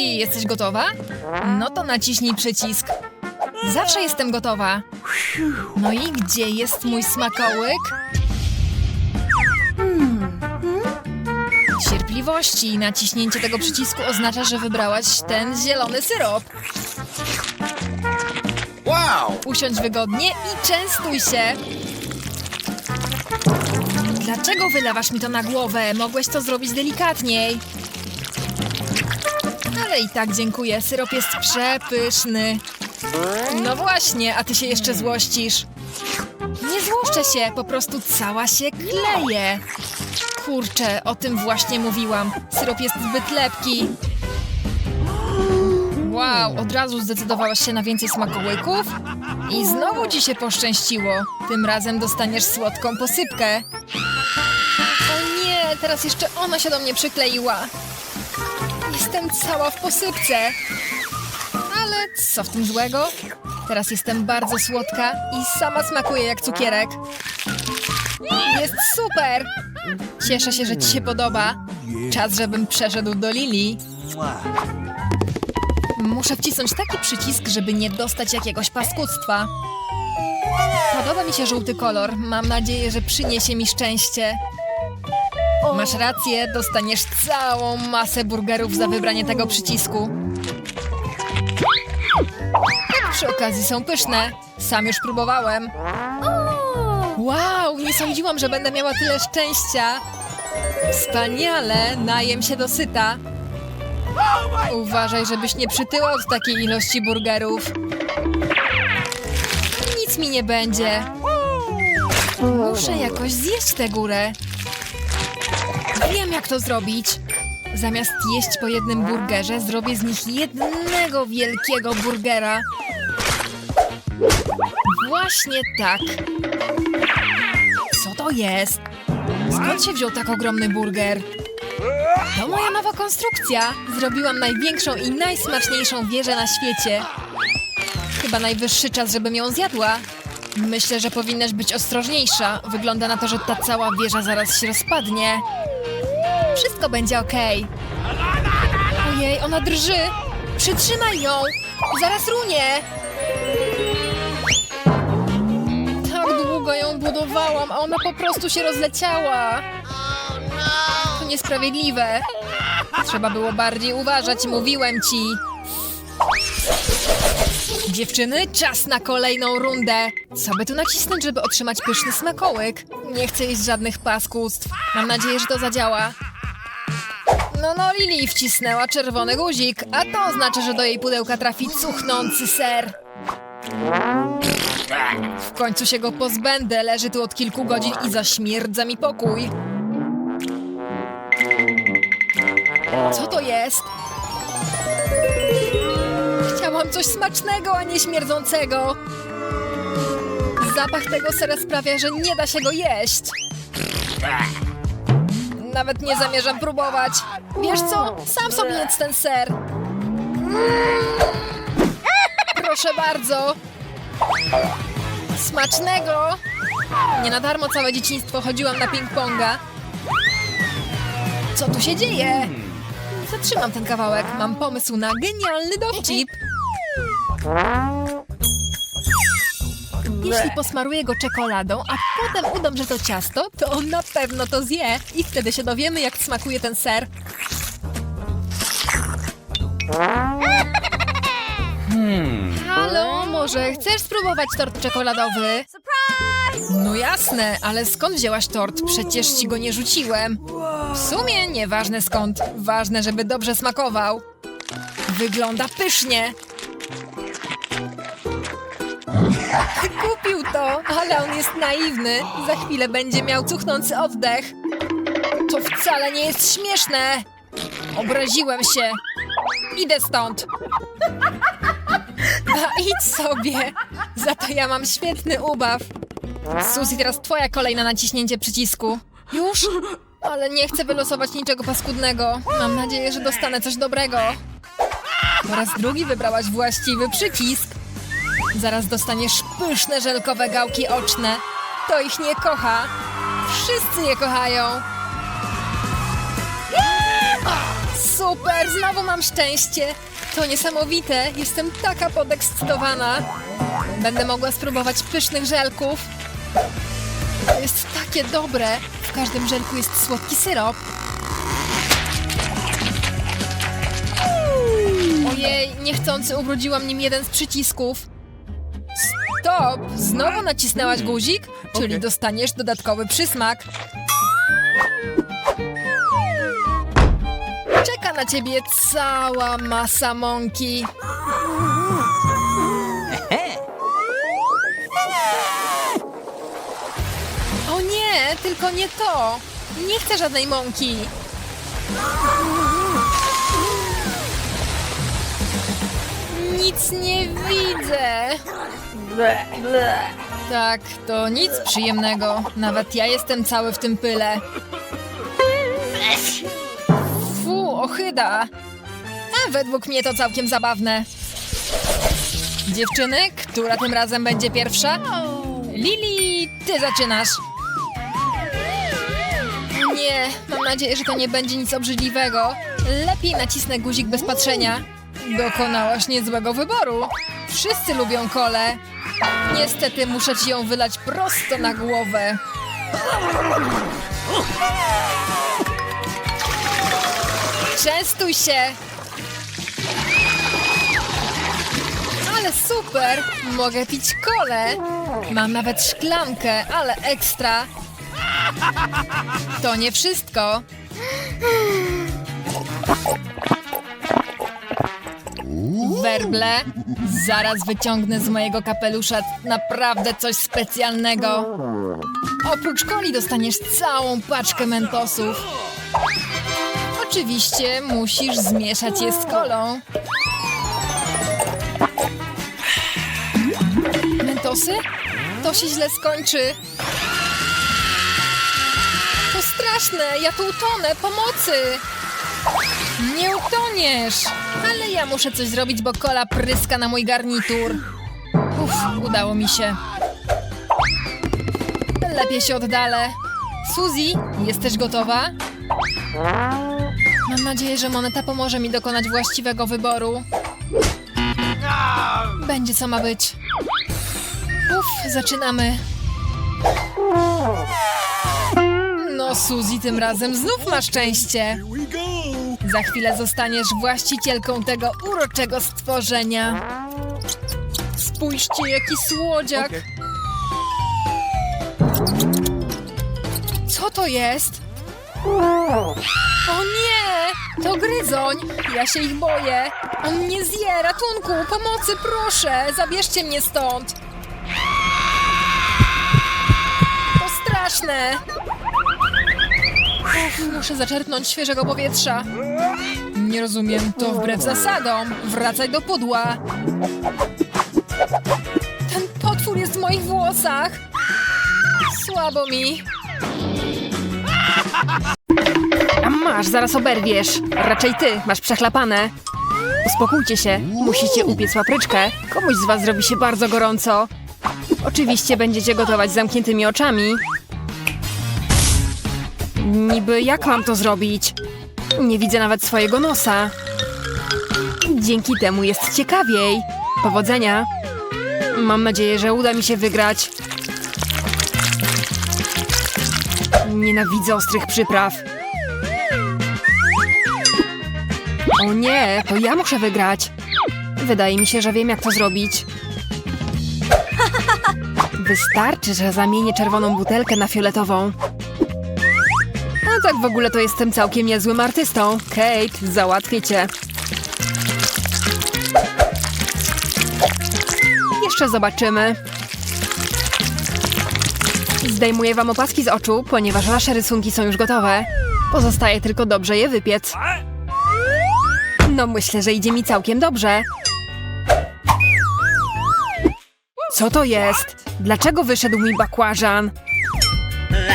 Jesteś gotowa? No to naciśnij przycisk. Zawsze jestem gotowa. No i gdzie jest mój smakołyk? Cierpliwości. Naciśnięcie tego przycisku oznacza, że wybrałaś ten zielony syrop. Wow! Usiądź wygodnie i częstuj się. Dlaczego wylewasz mi to na głowę? Mogłeś to zrobić delikatniej. I tak dziękuję. Syrop jest przepyszny. No właśnie, a ty się jeszcze złościsz. Nie złoszczę się, po prostu cała się kleje. Kurczę, o tym właśnie mówiłam. Syrop jest zbyt lepki. Wow, od razu zdecydowałaś się na więcej smakołyków? I znowu ci się poszczęściło. Tym razem dostaniesz słodką posypkę. O nie, teraz jeszcze ona się do mnie przykleiła. Jestem cała w posypce. Ale co w tym złego? Teraz jestem bardzo słodka i sama smakuję jak cukierek. Jest super! Cieszę się, że ci się podoba. Czas, żebym przeszedł do Lili. Muszę wcisnąć taki przycisk, żeby nie dostać jakiegoś paskudztwa. Podoba mi się żółty kolor. Mam nadzieję, że przyniesie mi szczęście. Masz rację, dostaniesz całą masę burgerów za wybranie tego przycisku. Przy okazji są pyszne. Sam już próbowałem. Wow, nie sądziłam, że będę miała tyle szczęścia. Wspaniale, najem się dosyta. Uważaj, żebyś nie przytyła od takiej ilości burgerów. Nic mi nie będzie. Muszę jakoś zjeść tę górę. Wiem, jak to zrobić. Zamiast jeść po jednym burgerze, zrobię z nich jednego wielkiego burgera. Właśnie tak. Co to jest? Skąd się wziął tak ogromny burger? To moja nowa konstrukcja. Zrobiłam największą i najsmaczniejszą wieżę na świecie. Chyba najwyższy czas, żebym ją zjadła. Myślę, że powinnaś być ostrożniejsza. Wygląda na to, że ta cała wieża zaraz się rozpadnie. Wszystko będzie okej. Ojej, ona drży. Przytrzymaj ją. Zaraz runie. Tak długo ją budowałam, a ona po prostu się rozleciała. To niesprawiedliwe. Trzeba było bardziej uważać, mówiłem ci. Dziewczyny, czas na kolejną rundę. Co by tu nacisnąć, żeby otrzymać pyszny smakołyk? Nie chcę jeść żadnych paskustw. Mam nadzieję, że to zadziała. No, no, Lili wcisnęła czerwony guzik, a to oznacza, że do jej pudełka trafi cuchnący ser. W końcu się go pozbędę, leży tu od kilku godzin i zaśmierdza mi pokój. Co to jest? Chciałam coś smacznego, a nie śmierdzącego. Zapach tego sera sprawia, że nie da się go jeść. Nawet nie zamierzam próbować. Wiesz co? Sam sobie jedz ten ser. Proszę bardzo. Smacznego! Nie na darmo całe dzieciństwo chodziłam na ping-ponga. Co tu się dzieje? Zatrzymam ten kawałek. Mam pomysł na genialny dowcip. Jeśli posmaruję go czekoladą, a potem udam, że to ciasto, to on na pewno to zje i wtedy się dowiemy, jak smakuje ten ser. Halo, może chcesz spróbować tort czekoladowy? No jasne, ale skąd wzięłaś tort? Przecież ci go nie rzuciłem. W sumie nieważne skąd. Ważne, żeby dobrze smakował. Wygląda pysznie. Kupił to, ale on jest naiwny. Za chwilę będzie miał cuchnący oddech. To wcale nie jest śmieszne. Obraziłem się. Idę stąd. A idź sobie. Za to ja mam świetny ubaw. Suzy, teraz twoja kolejna naciśnięcie przycisku. Już? Ale nie chcę wylosować niczego paskudnego. Mam nadzieję, że dostanę coś dobrego. Po raz drugi wybrałaś właściwy przycisk. Zaraz dostaniesz pyszne żelkowe gałki oczne. To ich nie kocha. Wszyscy je kochają. super! Znowu mam szczęście! To niesamowite! Jestem taka podekscytowana! Będę mogła spróbować pysznych żelków. To jest takie dobre! W każdym żelku jest słodki syrop. Ojej, niechcący ubrudziłam nim jeden z przycisków. Stop! Znowu nacisnęłaś guzik? Czyli Okej. dostaniesz dodatkowy przysmak. Czeka na ciebie cała masa mąki. O nie, tylko nie to. Nie chcę żadnej mąki. Nic nie widzę. Tak, to nic przyjemnego. Nawet ja jestem cały w tym pyle. Fu, ochyda. A według mnie to całkiem zabawne. Dziewczyny, która tym razem będzie pierwsza? Lili, ty zaczynasz. Nie, mam nadzieję, że to nie będzie nic obrzydliwego. Lepiej nacisnę guzik bez patrzenia. Dokonałaś niezłego wyboru. Wszyscy lubią kolę. Niestety muszę ci ją wylać prosto na głowę. Częstuj się! Ale super! Mogę pić kolę. Mam nawet szklankę, ale ekstra. To nie wszystko. Werble, zaraz wyciągnę z mojego kapelusza naprawdę coś specjalnego. Oprócz coli dostaniesz całą paczkę mentosów. Oczywiście musisz zmieszać je z kolą. Mentosy? To się źle skończy. To straszne, ja tu utonę, pomocy! Nie utoniesz! Ale ja muszę coś zrobić, bo kola pryska na mój garnitur. Uff, udało mi się. Lepiej się oddalę. Suzy, jesteś gotowa? Mam nadzieję, że moneta pomoże mi dokonać właściwego wyboru. Będzie co ma być. Uff, zaczynamy. No, Suzy, tym razem znów masz szczęście. Za chwilę zostaniesz właścicielką tego uroczego stworzenia. Spójrzcie, jaki słodziak. Okej. Co to jest? O nie! To gryzoń! Ja się ich boję! On mnie zje! Ratunku! Pomocy, proszę! Zabierzcie mnie stąd! To straszne! Muszę zaczerpnąć świeżego powietrza. Nie rozumiem, to wbrew zasadom. Wracaj do pudła. Ten potwór jest w moich włosach. Słabo mi. A masz, zaraz oberwiesz. Raczej ty, masz przechlapane. Uspokójcie się, musicie upiec papryczkę. Komuś z was zrobi się bardzo gorąco. Oczywiście będziecie gotować z zamkniętymi oczami. Niby jak mam to zrobić? Nie widzę nawet swojego nosa. Dzięki temu jest ciekawiej. Powodzenia. Mam nadzieję, że uda mi się wygrać. Nienawidzę ostrych przypraw. O nie, to ja muszę wygrać. Wydaje mi się, że wiem, jak to zrobić. Wystarczy, że zamienię czerwoną butelkę na fioletową. Tak w ogóle to jestem całkiem niezłym artystą. Kate, załatwię cię. Jeszcze zobaczymy. Zdejmuję wam opaski z oczu, ponieważ wasze rysunki są już gotowe. Pozostaje tylko dobrze je wypiec. No myślę, że idzie mi całkiem dobrze. Co to jest? Dlaczego wyszedł mi bakłażan?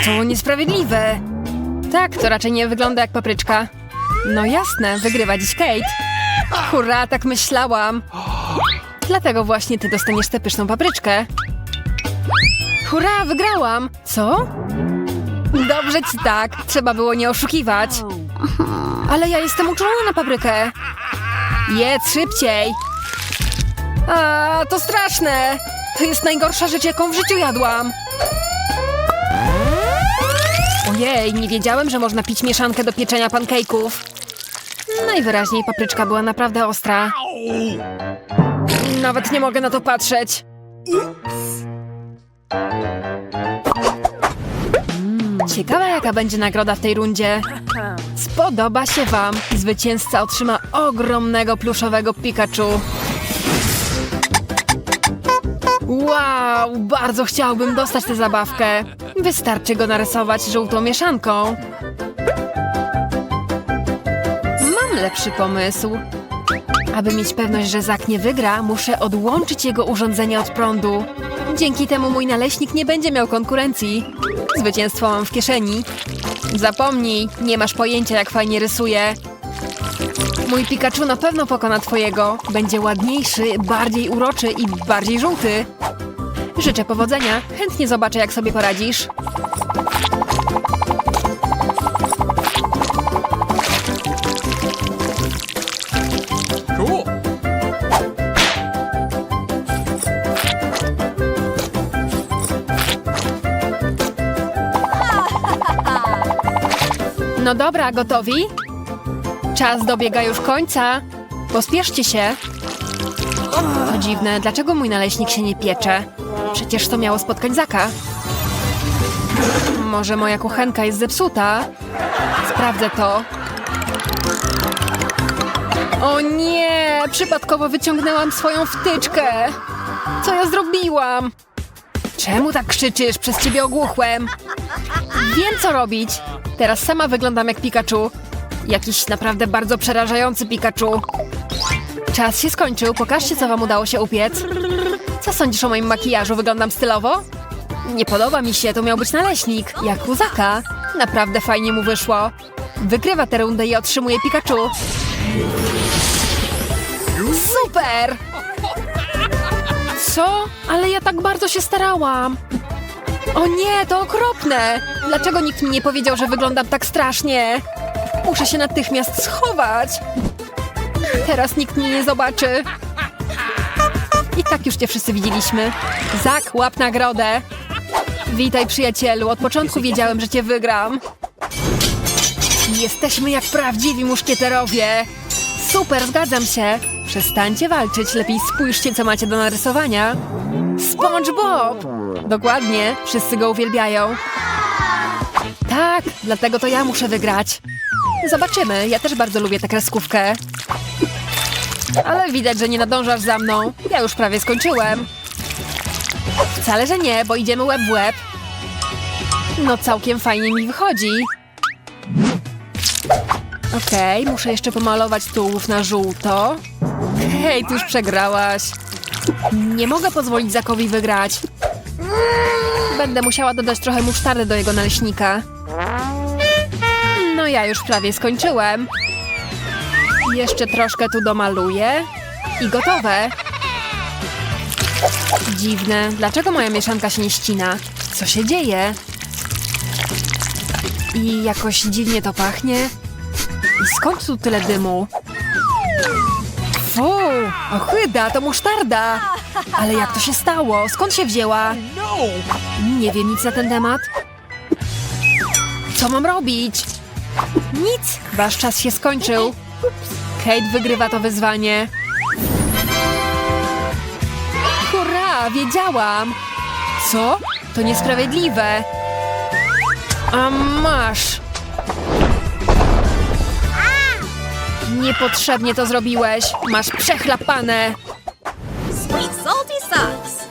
To niesprawiedliwe. Tak, to raczej nie wygląda jak papryczka. No jasne, wygrywa dziś Kate. Hurra, tak myślałam. Dlatego właśnie ty dostaniesz tę pyszną papryczkę. Hurra, wygrałam! Co? Dobrze ci tak, trzeba było nie oszukiwać. Ale ja jestem uczulona na paprykę. Jedz szybciej. A, to straszne. To jest najgorsza rzecz, jaką w życiu jadłam. Ojej, nie wiedziałem, że można pić mieszankę do pieczenia pancake'ów. Najwyraźniej papryczka była naprawdę ostra. Nawet nie mogę na to patrzeć. Mm, Ciekawe, jaka będzie nagroda w tej rundzie. Spodoba się Wam. Zwycięzca otrzyma ogromnego pluszowego Pikachu. Wow, bardzo chciałbym dostać tę zabawkę. Wystarczy go narysować żółtą mieszanką. Mam lepszy pomysł. Aby mieć pewność, że Zak nie wygra, muszę odłączyć jego urządzenie od prądu. Dzięki temu mój naleśnik nie będzie miał konkurencji. Zwycięstwo mam w kieszeni. Zapomnij, nie masz pojęcia, jak fajnie rysuję. Mój Pikachu na pewno pokona twojego. Będzie ładniejszy, bardziej uroczy i bardziej żółty. Życzę powodzenia. Chętnie zobaczę, jak sobie poradzisz. No dobra, gotowi? Czas dobiega już końca. Pospieszcie się. To dziwne, dlaczego mój naleśnik się nie piecze? Przecież to miało spotkać Zaka. Może moja kuchenka jest zepsuta? Sprawdzę to. O nie! Przypadkowo wyciągnęłam swoją wtyczkę. Co ja zrobiłam? Czemu tak krzyczysz? Przez ciebie ogłuchłem. Wiem, co robić. Teraz sama wyglądam jak Pikachu. Jakiś naprawdę bardzo przerażający Pikachu. Czas się skończył. Pokażcie, co wam udało się upiec. Co sądzisz o moim makijażu? Wyglądam stylowo? Nie podoba mi się, to miał być naleśnik. Jak u Zaka. Naprawdę fajnie mu wyszło. Wygrywa tę rundę i otrzymuje Pikachu. Super! Co? Ale ja tak bardzo się starałam. O nie, to okropne! Dlaczego nikt mi nie powiedział, że wyglądam tak strasznie? Muszę się natychmiast schować. Teraz nikt mnie nie zobaczy. I tak już cię wszyscy widzieliśmy. Zak, łap nagrodę. Witaj, przyjacielu. Od początku wiedziałem, że cię wygram. Jesteśmy jak prawdziwi muszkieterowie. Super, zgadzam się. Przestańcie walczyć, lepiej spójrzcie, co macie do narysowania. SpongeBob! Dokładnie, wszyscy go uwielbiają. Tak, dlatego to ja muszę wygrać. Zobaczymy, ja też bardzo lubię tę kreskówkę. Ale widać, że nie nadążasz za mną. Ja już prawie skończyłem. Wcale, że nie, bo idziemy łeb w łeb. No całkiem fajnie mi wychodzi. Okej, muszę jeszcze pomalować tułów na żółto. Hej, ty już przegrałaś. Nie mogę pozwolić Zakowi wygrać. Będę musiała dodać trochę musztardy do jego naleśnika. Ja już prawie skończyłem. Jeszcze troszkę tu domaluję. I gotowe. Dziwne. Dlaczego moja mieszanka się nie ścina? Co się dzieje? I jakoś dziwnie to pachnie. I skąd tu tyle dymu? Fu, ochyda, to musztarda. Ale jak to się stało? Skąd się wzięła? Nie wiem nic na ten temat. Co mam robić? Nic. Wasz czas się skończył. Kate wygrywa to wyzwanie. Hurra, wiedziałam. Co? To niesprawiedliwe. A masz. Niepotrzebnie to zrobiłeś. Masz przechlapane. Sweet salty socks.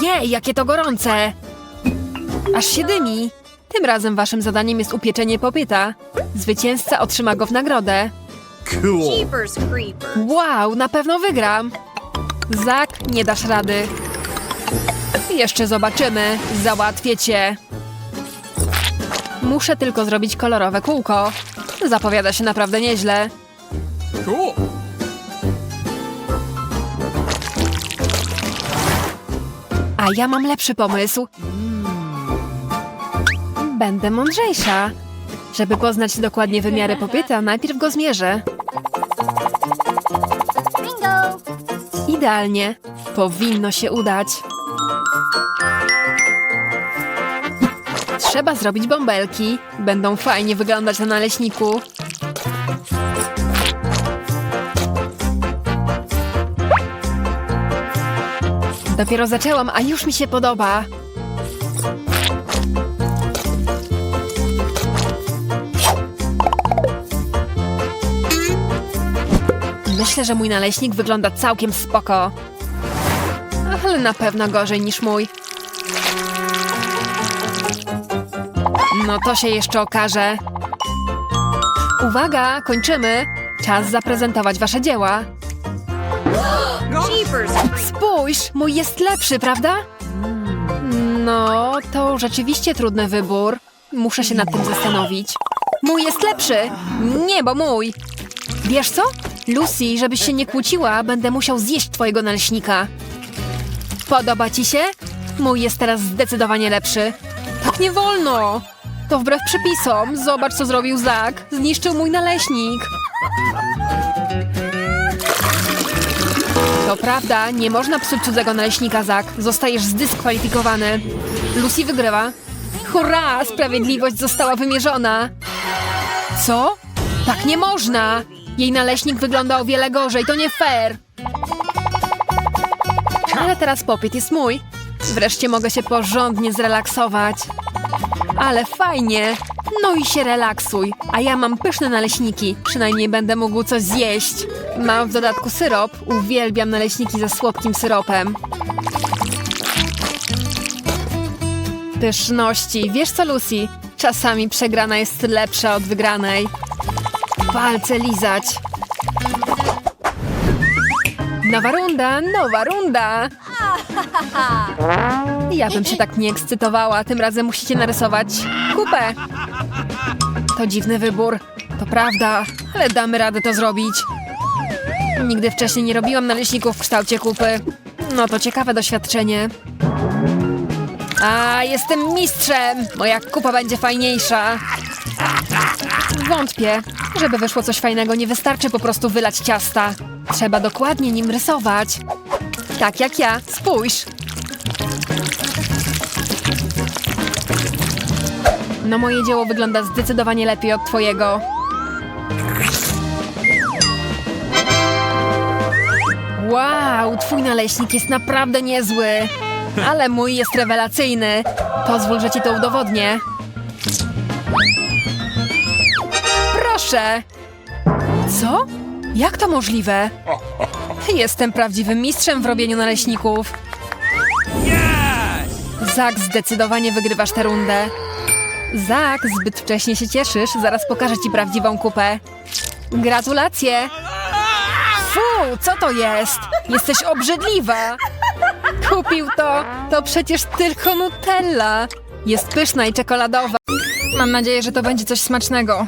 Ojej, jakie to gorące! Aż się dymi. Tym razem waszym zadaniem jest upieczenie popyta. Zwycięzca otrzyma go w nagrodę. Cool. Wow, na pewno wygram! Zak, nie dasz rady. Jeszcze zobaczymy. Załatwię cię. Muszę tylko zrobić kolorowe kółko. Zapowiada się naprawdę nieźle. Cool. A ja mam lepszy pomysł. Będę mądrzejsza. Żeby poznać dokładnie wymiary popyta, najpierw go zmierzę. Bingo! Idealnie. Powinno się udać. Trzeba zrobić bąbelki. Będą fajnie wyglądać na naleśniku. Dopiero zaczęłam, a już mi się podoba. Myślę, że mój naleśnik wygląda całkiem spoko. Ale na pewno gorzej niż mój. No to się jeszcze okaże. Uwaga, kończymy. Czas zaprezentować wasze dzieła. Spójrz, mój jest lepszy, prawda? No, to rzeczywiście trudny wybór. Muszę się nad tym zastanowić. Mój jest lepszy! Nie, bo mój! Wiesz co? Lucy, żebyś się nie kłóciła, będę musiał zjeść twojego naleśnika. Podoba ci się? Mój jest teraz zdecydowanie lepszy. Tak nie wolno! To wbrew przepisom. Zobacz, co zrobił Zak. Zniszczył mój naleśnik. To prawda, nie można psuć cudzego naleśnika, Zak. Zostajesz zdyskwalifikowany. Lucy wygrywa. Hurra! Sprawiedliwość została wymierzona. Co? Tak nie można! Jej naleśnik wygląda o wiele gorzej, to nie fair! Ale teraz popyt jest mój. Wreszcie mogę się porządnie zrelaksować. Ale fajnie! No i się relaksuj, a ja mam pyszne naleśniki. Przynajmniej będę mógł coś zjeść. Mam w dodatku syrop. Uwielbiam naleśniki ze słodkim syropem. Pyszności. Wiesz co, Lucy? Czasami przegrana jest lepsza od wygranej. Palce lizać. Nowa runda, nowa runda! Ja bym się tak nie ekscytowała. Tym razem musicie narysować kupę. To dziwny wybór. To prawda, ale damy radę to zrobić. Nigdy wcześniej nie robiłam naleśników w kształcie kupy. No to ciekawe doświadczenie. A, jestem mistrzem! Moja kupa będzie fajniejsza. Wątpię. Żeby wyszło coś fajnego, nie wystarczy po prostu wylać ciasta. Trzeba dokładnie nim rysować. Tak jak ja. Spójrz. No moje dzieło wygląda zdecydowanie lepiej od twojego. Wow, twój naleśnik jest naprawdę niezły. Ale mój jest rewelacyjny. Pozwól, że ci to udowodnię. Co? Jak to możliwe? Jestem prawdziwym mistrzem w robieniu naleśników. Zak, zdecydowanie wygrywasz tę rundę. Zak, zbyt wcześnie się cieszysz. Zaraz pokażę ci prawdziwą kupę. Gratulacje! Fu, co to jest? Jesteś obrzydliwa! Kupił to! To przecież tylko Nutella! Jest pyszna i czekoladowa. Mam nadzieję, że to będzie coś smacznego.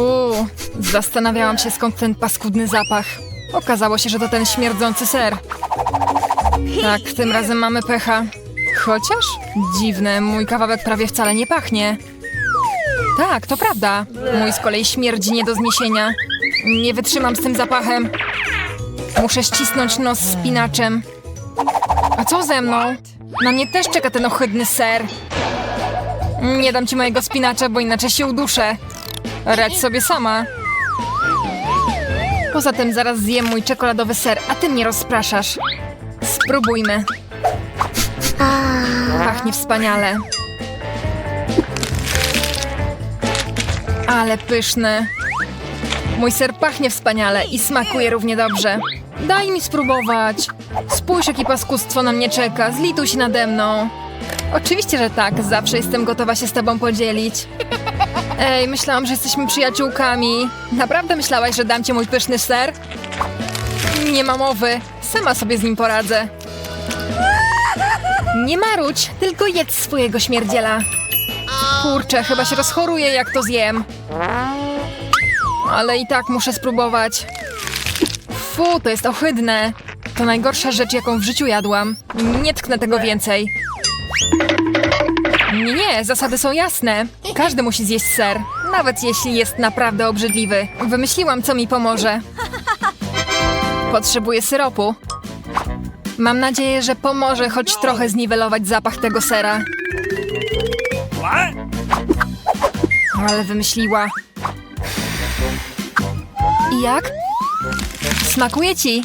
Fu, zastanawiałam się skąd ten paskudny zapach. Okazało się, że to ten śmierdzący ser. Tak, tym razem mamy pecha. Chociaż dziwne, mój kawałek prawie wcale nie pachnie. Tak, to prawda. Mój z kolei śmierdzi nie do zniesienia. Nie wytrzymam z tym zapachem. Muszę ścisnąć nos spinaczem. A co ze mną? Na mnie też czeka ten ohydny ser. Nie dam ci mojego spinacza, bo inaczej się uduszę. Radź sobie sama. Poza tym zaraz zjem mój czekoladowy ser, a ty mnie rozpraszasz. Spróbujmy. Pachnie wspaniale. Ale pyszny. Mój ser pachnie wspaniale i smakuje równie dobrze. Daj mi spróbować. Spójrz, jakie paskudztwo na mnie czeka. Zlituj się nade mną. Oczywiście, że tak. Zawsze jestem gotowa się z tobą podzielić. Ej, myślałam, że jesteśmy przyjaciółkami. Naprawdę myślałaś, że dam ci mój pyszny ser? Nie ma mowy. Sama sobie z nim poradzę. Nie marudź, tylko jedz swojego śmierdziela. Kurczę, chyba się rozchoruję, jak to zjem. Ale i tak muszę spróbować. Fu, to jest ohydne. To najgorsza rzecz, jaką w życiu jadłam. Nie tknę tego więcej. Nie, nie, zasady są jasne. Każdy musi zjeść ser, nawet jeśli jest naprawdę obrzydliwy. Wymyśliłam, co mi pomoże. Potrzebuję syropu. Mam nadzieję, że pomoże choć trochę zniwelować zapach tego sera. Ale wymyśliła. I jak? Smakuje ci?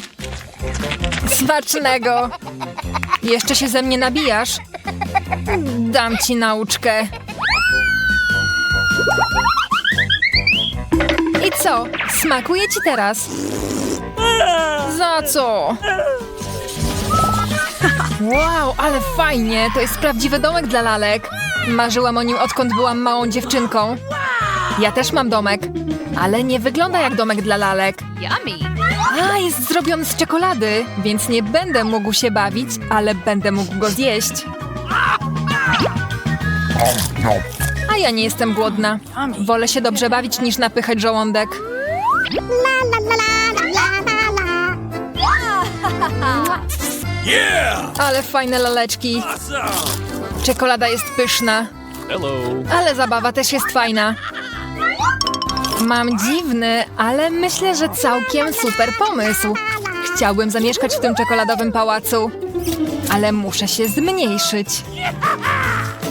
Smacznego! Jeszcze się ze mnie nabijasz? Dam ci nauczkę. I co? Smakuje ci teraz? Za co? Wow, ale fajnie! To jest prawdziwy domek dla lalek. Marzyłam o nim odkąd byłam małą dziewczynką. Ja też mam domek, ale nie wygląda jak domek dla lalek. Yummy. A, jest zrobiony z czekolady, więc nie będę mógł się bawić, ale będę mógł go zjeść. A ja nie jestem głodna. Wolę się dobrze bawić niż napychać żołądek. Ale fajne laleczki. Czekolada jest pyszna, Hello. ale zabawa też jest fajna. Mam dziwny, ale myślę, że całkiem super pomysł. Chciałbym zamieszkać w tym czekoladowym pałacu, ale muszę się zmniejszyć.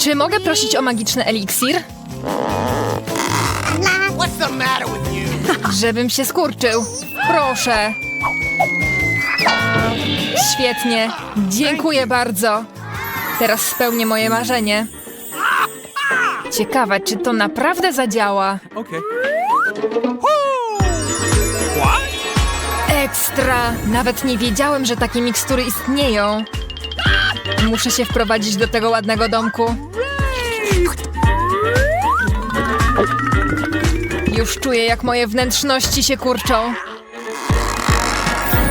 Czy mogę prosić o magiczny eliksir? What's the matter with you? Żebym się skurczył. Proszę. Świetnie. Dziękuję bardzo. Teraz spełnię moje marzenie. Ciekawe, czy to naprawdę zadziała. Okay. Ekstra! Nawet nie wiedziałem, że takie mikstury istnieją. Muszę się wprowadzić do tego ładnego domku. Już czuję, jak moje wnętrzności się kurczą.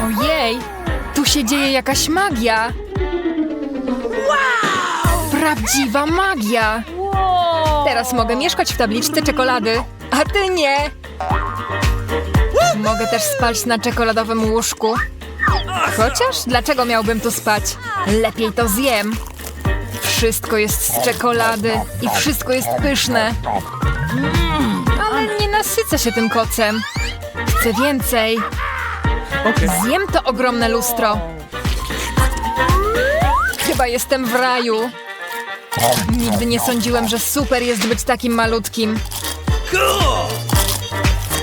Ojej! Tu się dzieje jakaś magia! Prawdziwa magia! Teraz mogę mieszkać w tabliczce czekolady, a ty nie! Mogę też spać na czekoladowym łóżku. Chociaż dlaczego miałbym tu spać? Lepiej to zjem. Wszystko jest z czekolady i wszystko jest pyszne. Ale nie nasycę się tym kocem. Chcę więcej. Zjem to ogromne lustro. Chyba jestem w raju. Nigdy nie sądziłem, że super jest być takim malutkim.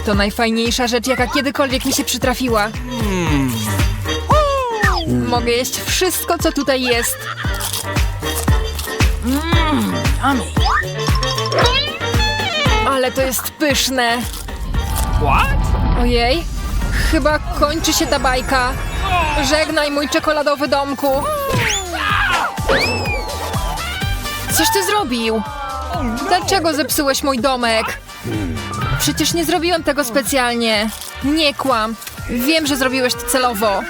To najfajniejsza rzecz, jaka kiedykolwiek mi się przytrafiła. Mogę jeść wszystko, co tutaj jest. Ale to jest pyszne. What? Ojej, chyba kończy się ta bajka. Żegnaj mój czekoladowy domku. Coś ty zrobił? Dlaczego zepsułeś mój domek? Przecież nie zrobiłem tego specjalnie. Nie kłam. Wiem, że zrobiłeś to celowo.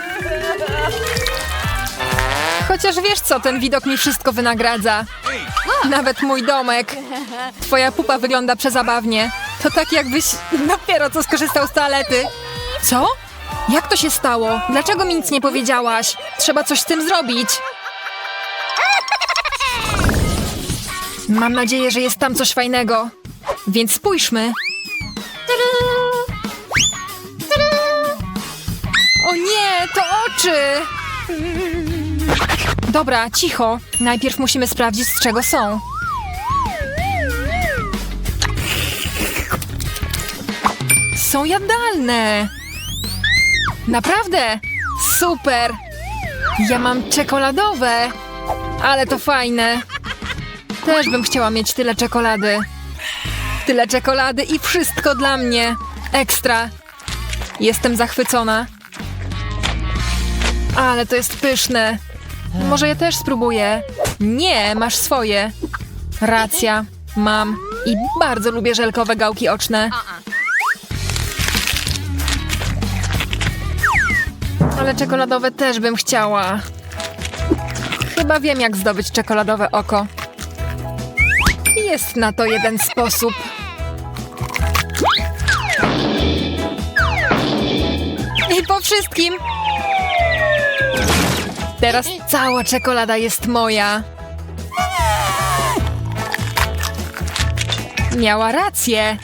Chociaż wiesz co, ten widok mi wszystko wynagradza. Nawet mój domek. Twoja pupa wygląda przezabawnie. To tak jakbyś dopiero co skorzystał z toalety. Co? Jak to się stało? Dlaczego mi nic nie powiedziałaś? Trzeba coś z tym zrobić. Mam nadzieję, że jest tam coś fajnego. Więc spójrzmy. O nie, to oczy! Dobra, cicho. Najpierw musimy sprawdzić, z czego są. Są jadalne! Naprawdę! Super! Ja mam czekoladowe! Ale to fajne! Też bym chciała mieć tyle czekolady. Tyle czekolady i wszystko dla mnie. Ekstra. Jestem zachwycona. Ale to jest pyszne. Może ja też spróbuję. Nie, masz swoje. Racja. Mam. I bardzo lubię żelkowe gałki oczne. Ale czekoladowe też bym chciała. Chyba wiem, jak zdobyć czekoladowe oko. Jest na to jeden sposób. I po wszystkim. Teraz cała czekolada jest moja. Miała rację.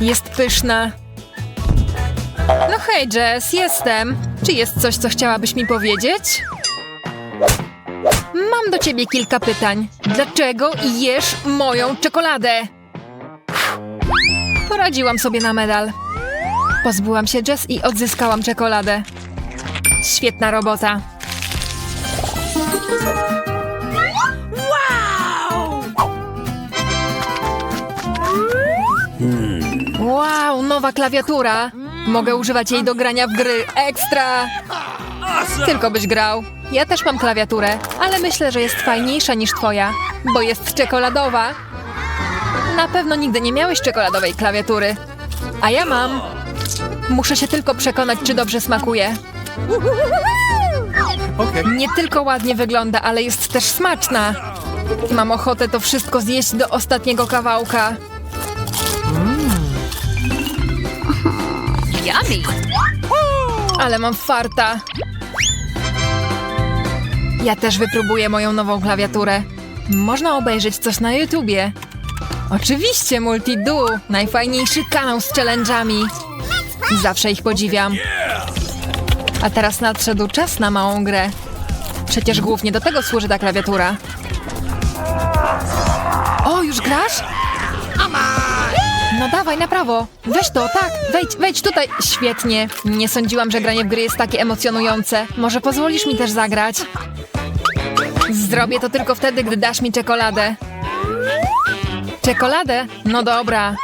Jest pyszna. No hej, Jess, jestem. Czy jest coś, co chciałabyś mi powiedzieć? Mam do ciebie kilka pytań. Dlaczego jesz moją czekoladę? Poradziłam sobie na medal. Pozbyłam się Jess i odzyskałam czekoladę. Świetna robota. Wow, nowa klawiatura. Mogę używać jej do grania w gry. Ekstra! Tylko byś grał. Ja też mam klawiaturę, ale myślę, że jest fajniejsza niż twoja, bo jest czekoladowa. Na pewno nigdy nie miałeś czekoladowej klawiatury. A ja mam. Muszę się tylko przekonać, czy dobrze smakuje. Okay. Nie tylko ładnie wygląda, ale jest też smaczna. Mam ochotę to wszystko zjeść do ostatniego kawałka. Yummy. Ale mam farta. Ja też wypróbuję moją nową klawiaturę. Można obejrzeć coś na YouTubie. Oczywiście Multidu, najfajniejszy kanał z challenge'ami. Zawsze ich podziwiam. A teraz nadszedł czas na małą grę. Przecież głównie do tego służy ta klawiatura. O, już grasz? No dawaj, na prawo. Weź to, tak. Wejdź, wejdź tutaj. Świetnie. Nie sądziłam, że granie w gry jest takie emocjonujące. Może pozwolisz mi też zagrać? Zrobię to tylko wtedy, gdy dasz mi czekoladę. Czekoladę? No dobra.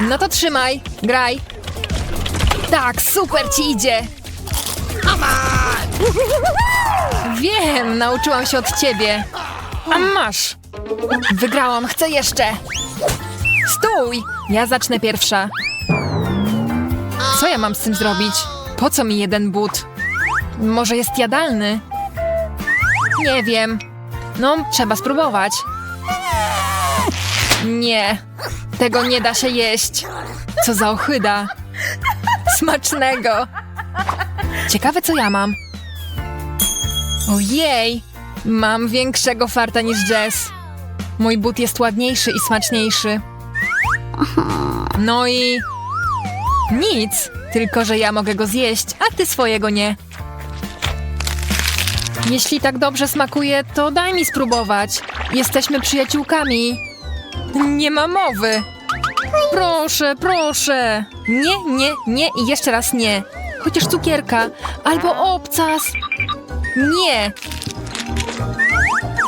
No to trzymaj. Graj. Tak, super ci idzie. Wiem, nauczyłam się od ciebie. A masz. Wygrałam, chcę jeszcze. Stój! Ja zacznę pierwsza. Co ja mam z tym zrobić? Po co mi jeden but? Może jest jadalny? Nie wiem. No, trzeba spróbować. Nie. Tego nie da się jeść. Co za ochyda. Smacznego. Ciekawe, co ja mam. Ojej! Mam większego farta niż Jess. Mój but jest ładniejszy i smaczniejszy. No i... Nic, tylko że ja mogę go zjeść, a ty swojego nie. Jeśli tak dobrze smakuje, to daj mi spróbować. Jesteśmy przyjaciółkami. Nie ma mowy. Proszę, proszę. Nie, nie, nie i jeszcze raz nie. Chociaż cukierka albo obcas. Nie.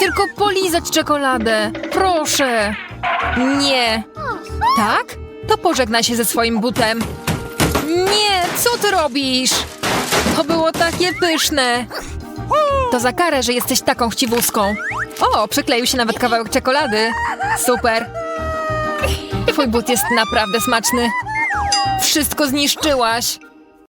Tylko polizać czekoladę. Proszę. Nie. Tak? To pożegnaj się ze swoim butem. Nie, co ty robisz? To było takie pyszne. To za karę, że jesteś taką chciwuską. O, przykleił się nawet kawałek czekolady. Super. Twój but jest naprawdę smaczny. Wszystko zniszczyłaś.